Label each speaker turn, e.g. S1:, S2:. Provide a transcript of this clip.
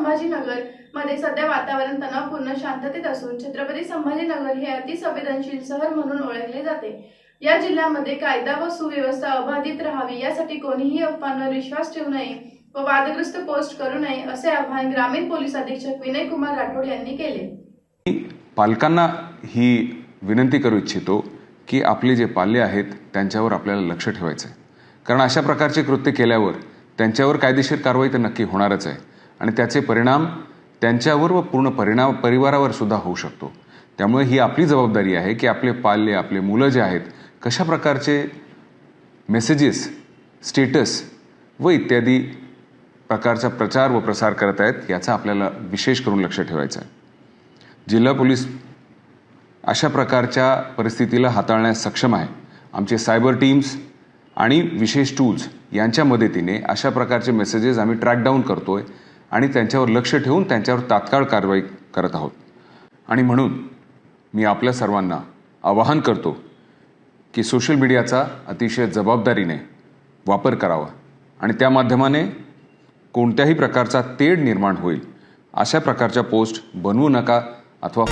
S1: मध्ये सध्या वातावरण तणावपूर्ण शांततेत असून छत्रपती संभाजीनगर हे अतिसंवेदनशील शहर म्हणून ओळखले जाते. या जिल्ह्यामध्ये कायदा व सुव्यवस्था अबाधित राहावी यासाठी कोणीही अफवांवर विश्वास ठेवू नये व वादग्रस्त पोस्ट करू नये असे आवाहन ग्रामीण पोलीस अधीक्षक विनय कुमार राठोड यांनी केले.
S2: पालकांना ही विनंती करू इच्छितो की आपले जे पाल्य आहेत त्यांच्यावर आपल्याला लक्ष ठेवायचं आहे कारण अशा प्रकारचे कृत्य केल्यावर त्यांच्यावर कायदेशीर कारवाई तर नक्की होणारच आहे. आणि त्याचे परिणाम त्यांच्यावर व पूर्ण परिणाम परिवारावर सुद्धा होऊ शकतो. त्यामुळे ही आपली जबाबदारी आहे की आपले पाल्य आपले मुलं जे आहेत कशा प्रकारचे मेसेजेस स्टेटस व इत्यादी प्रकारचा प्रचार व प्रसार करत आहेत याचा आपल्याला विशेष करून लक्ष ठेवायचं आहे. जिल्हा पोलीस अशा प्रकारच्या परिस्थितीला हाताळण्यास सक्षम आहे. आमचे सायबर टीम्स आणि विशेष टूल्स यांच्या मदतीने अशा प्रकारचे मेसेजेस आम्ही ट्रॅक डाऊन करतो आहे आणि त्यांच्यावर लक्ष ठेवून त्यांच्यावर तात्काळ कारवाई करत आहोत. आणि म्हणून मी आपल्या सर्वांना आवाहन करतो की सोशल मीडियाचा अतिशय जबाबदारीने वापर करावा आणि त्या माध्यमाने कोणत्याही प्रकारचा तेढ निर्माण होईल अशा प्रकारच्या पोस्ट बनवू नका अथवा